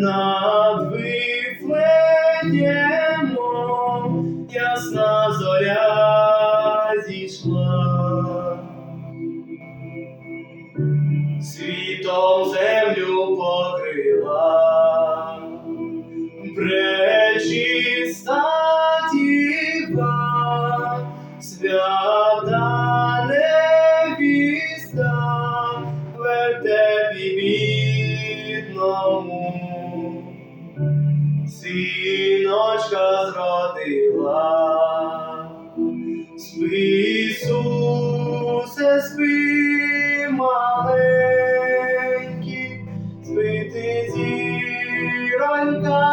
над Вифлеємом ясна зоря зійшла, світом землю покрила, пречиста діва, свята. Зродила. Спи, Ісусе, спи, маленький, спи ти зіронька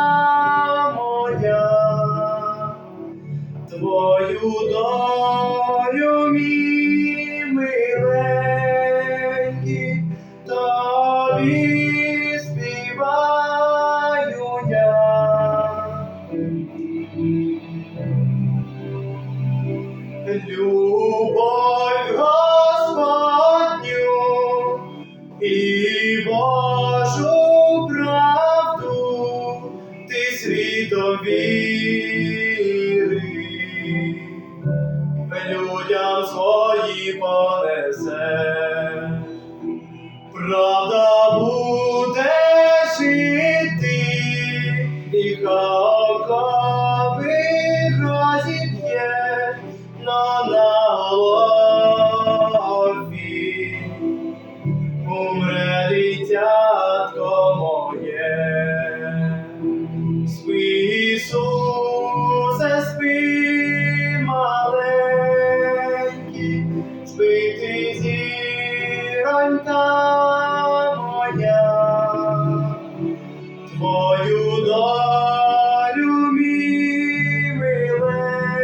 моя, твою долю, мій миленький, тобі віри, людям свої понесе, правда буде жити, і хаковий Моя, твою долю мій миленький,